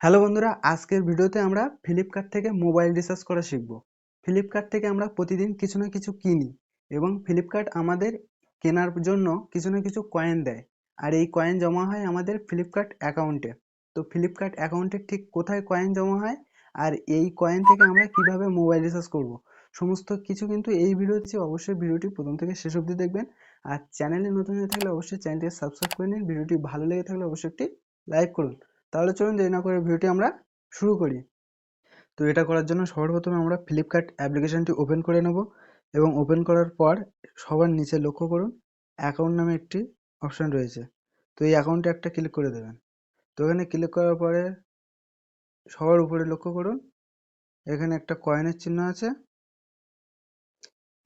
Hello বন্ধুরা, আজকের ভিডিওতে আমরা ফ্লিপকার্ট থেকে মোবাইল রিচার্জ করা শিখব। ফ্লিপকার্ট থেকে আমরা প্রতিদিন কিছু না কিছু কিনি এবং ফ্লিপকার্ট আমাদের কেনার জন্য কিছু না কিছু কয়েন দেয়। আর এই কয়েন জমা হয় আমাদের ফ্লিপকার্ট অ্যাকাউন্টে তো ফ্লিপকার্ট অ্যাকাউন্টে ঠিক কোথায় কয়েন জমা হয় আর এই কয়েন থেকে আমরা কীভাবে মোবাইল রিচার্জ করব? সমস্ত কিছু কিন্তু এই ভিডিওতে অবশ্যই ভিডিওটি প্রথম থেকে শেষ অবধি দেখবেন। আর চ্যানেলে নতুন হয়ে থাকলে অবশ্যই চ্যানেলটিকে সাবস্ক্রাইব করে নিন। ভিডিওটি ভালো লেগে থাকলে অবশ্যই একটি লাইক করুন। তাহলে চলুন দেরি না করে ভিডিওটি আমরা শুরু করি। তো এটা করার জন্য সবার প্রথমে আমরা ফ্লিপকার্ট অ্যাপ্লিকেশনটি ওপেন করে নেব এবং ওপেন করার পর সবার নিচে লক্ষ্য করুন অ্যাকাউন্ট নামে একটি অপশান রয়েছে। তো এই অ্যাকাউন্টে একটা ক্লিক করে দেবেন। তো এখানে ক্লিক করার পরে সবার উপরে লক্ষ্য করুন, এখানে একটা কয়েনের চিহ্ন আছে।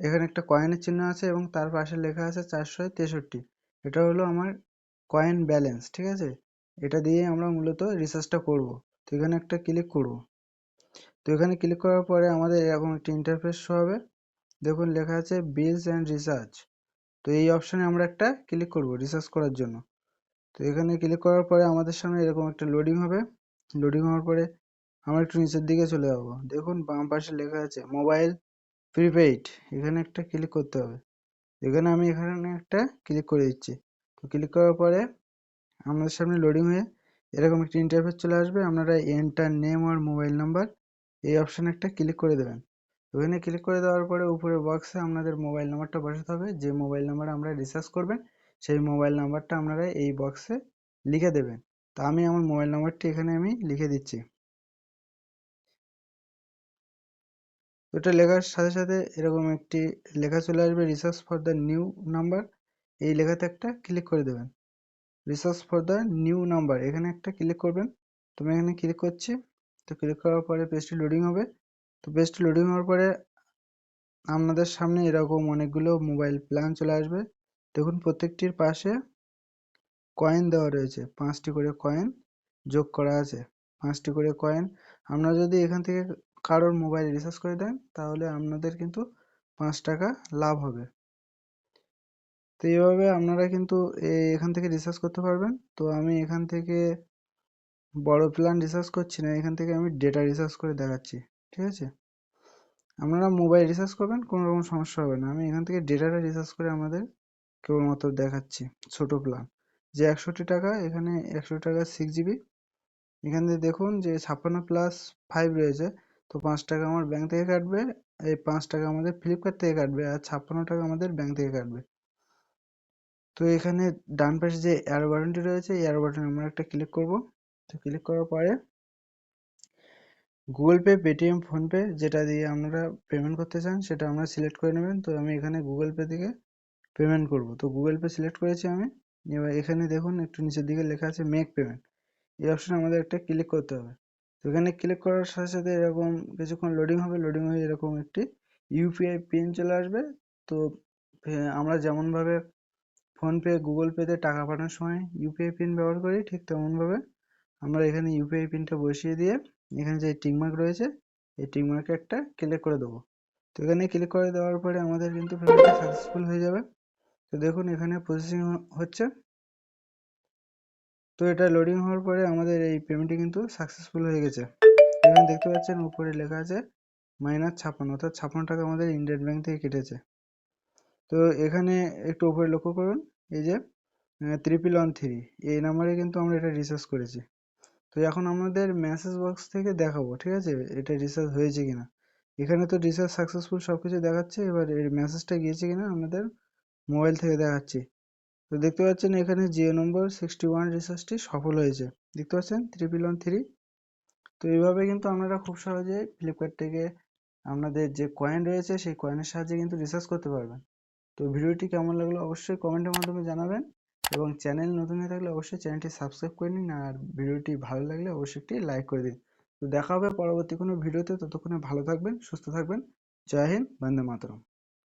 এখানে একটা কয়েনের চিহ্ন আছে এবং তার পাশে লেখা আছে চারশো তেষট্টি। এটা হলো আমার কয়েন ব্যালেন্স ঠিক আছে? এটা দিয়ে আমরা মূলত রিসার্চটা করব। তো এখানে একটা ক্লিক করব। তো এখানে ক্লিক করার পরে আমাদের এরকম একটি ইন্টারফেস হবে। দেখুন, লেখা আছে বিলস অ্যান্ড রিসার্চ তো এই অপশানে আমরা একটা ক্লিক করব রিসার্চ করার জন্য। তো এখানে ক্লিক করার পরে আমাদের সামনে এরকম একটা লোডিং হবে। লোডিং হওয়ার পরে আমরা একটু নিচের দিকে চলে যাব। দেখুন, বাম পাশে লেখা আছে মোবাইল প্রিপেইড এখানে একটা ক্লিক করতে হবে। এখানে আমি এখানে একটা ক্লিক করে দিচ্ছি। তো ক্লিক করার পরে আমাদের সামনে লোডিং হয়ে এরকম একটি ইন্টারফেস চলে আসবে। আপনারা এন্টার নেম আর মোবাইল নাম্বার এই অপশানে একটা ক্লিক করে দেবেন। ওখানে ক্লিক করে দেওয়ার পরে উপরে বক্সে আপনাদের মোবাইল নাম্বারটা বসাতে হবে। যে মোবাইল নাম্বার আমরা রিচার্জ করবেন, সেই মোবাইল নাম্বারটা আপনারা এই বক্সে লিখে দেবেন। তা আমি আমার মোবাইল নাম্বারটি এখানে আমি লিখে দিচ্ছি। ওটা লেখার সাথে সাথে এরকম একটি লেখা চলে আসবে research for the new number এই লেখাতে একটা ক্লিক করে দেবেন। Research for the new number এখানে একটা ক্লিক করবেন। তো আমি এখানে ক্লিক করছি। তো ক্লিক করার পরে পেজটি লোডিং হবে। তো পেজটি লোডিং হওয়ার পরে আপনাদের সামনে এরকম অনেকগুলো মোবাইল প্ল্যান চলে আসবে। দেখুন, প্রত্যেকটির পাশে কয়েন দেওয়া রয়েছে। পাঁচটি করে কয়েন যোগ করা আছে। পাঁচটি করে কয়েন আপনারা যদি এখান থেকে কারোর মোবাইল রিচার্জ করে দেন, তাহলে আপনাদের কিন্তু পাঁচ টাকা লাভ হবে। তো এইভাবে আপনারা কিন্তু এখান থেকে রিসার্চ করতে পারবেন। তো আমি এখান থেকে বড় প্ল্যান রিসার্চ করছি না, এখান থেকে আমি ডেটা রিসার্চ করে দেখাচ্ছি, ঠিক আছে? আপনারা মোবাইল রিসার্চ করবেন, কোনো রকম সমস্যা হবে না। আমি এখান থেকে ডেটাটা রিসার্চ করে আমাদের কেবলমাত্র দেখাচ্ছি, ছোট প্ল্যান যে একষট্টি টাকা, এখানে একশো টাকা সিক্স জিবি এখানে দেখুন যে ছাপ্পান্ন প্লাস ফাইভ রয়েছে, তো পাঁচ টাকা আমার ব্যাংক থেকে কাটবে, এই পাঁচ টাকা আমাদের ফ্লিপকার্ট থেকে কাটবে, আর ছাপ্পান্ন টাকা আমাদের ব্যাংক থেকে কাটবে। তো এখানে ডান পাশে যে অ্যারো বাটনটি রয়েছে, এই অ্যারো বাটনে আমরা একটা ক্লিক করব। তো ক্লিক করার পরে গুগল পে পেটিএম ফোনপে যেটা দিয়ে আপনারা পেমেন্ট করতে চান, সেটা আমরা সিলেক্ট করে নেবেন। তো আমি এখানে গুগল পে থেকে পেমেন্ট করব। তো গুগল পে সিলেক্ট করেছি আমি। এবার এখানে দেখুন, একটু নিচের দিকে লেখা আছে মেক পেমেন্ট এই অপশনে আমাদের একটা ক্লিক করতে হবে। তো এখানে ক্লিক করার সাথে সাথে এরকম কিছুক্ষণ লোডিং হবে। লোডিং হয়ে এরকম একটি ইউপিআই পিন চলে আসবে। তো আমরা যেমনভাবে ফোনপে গুগল পেতে টাকা পাঠানোর সময় ইউপিআই পিন ব্যবহার করি, ঠিক তেমনভাবে। আমরা এখানে ইউপিআই পিনটা বসিয়ে দিয়ে এখানে যে টিকমার্ক রয়েছে, এই টিকমার্কে একটা ক্লিক করে দেবো। তো এখানে ক্লিক করে দেওয়ার পরে আমাদের কিন্তু পেমেন্টটা সাকসেসফুল হয়ে যাবে। তো দেখুন এখানে প্রসেসিং হচ্ছে। তো এটা লোডিং হওয়ার পরে আমাদের এই পেমেন্টটি কিন্তু সাকসেসফুল হয়ে গেছে। এখানে দেখতে পাচ্ছেন উপরে লেখা আছে মাইনাস ছাপ্পান্ন, অর্থাৎ ছাপ্পান্ন টাকা আমাদের ইন্ডিয়ান ব্যাঙ্ক থেকে কেটেছে। তো এখানে একটু উপরে লক্ষ্য করুন, এই যে ত্রিপিল ওয়ান থ্রি এই নাম্বারে কিন্তু আমরা এটা রিসার্চ করেছি। তো এখন আমাদের মেসেজ বক্স থেকে দেখাবো, ঠিক আছে? এটা রিসার্চ হয়েছে কিনা। এখানে তো রিসার্চ সাকসেসফুল সব কিছু দেখাচ্ছে, এবার এর মেসেজটা গিয়েছে কিনা আমাদের মোবাইল থেকে দেখাচ্ছি। তো দেখতে পাচ্ছেন এখানে জিও নম্বর সিক্সটি ওয়ান রিসার্চটি সফল হয়েছে। দেখতে পাচ্ছেন? ত্রিপিল ওয়ান থ্রি তো এইভাবে কিন্তু আপনারা খুব সহজে ফ্লিপকার্ট থেকে আপনাদের যে কয়েন রয়েছে, সেই কয়েনের সাহায্যে কিন্তু রিসার্চ করতে পারবেন। তো ভিডিওটি কেমন লাগল অবশ্যই কমেন্টের মাধ্যমে জানাবেন এবং চ্যানেল নতুন হয়ে থাকলে অবশ্যই চ্যানেলটি সাবস্ক্রাইব করে নিন আর ভিডিওটি ভালো লাগলে অবশ্যই একটি লাইক করে দিন। তো দেখা হবে পরবর্তী কোনো ভিডিওতে, ততক্ষণে ভালো থাকবেন, সুস্থ থাকবেন। জয় হিন্দ, বন্দে মাতরম।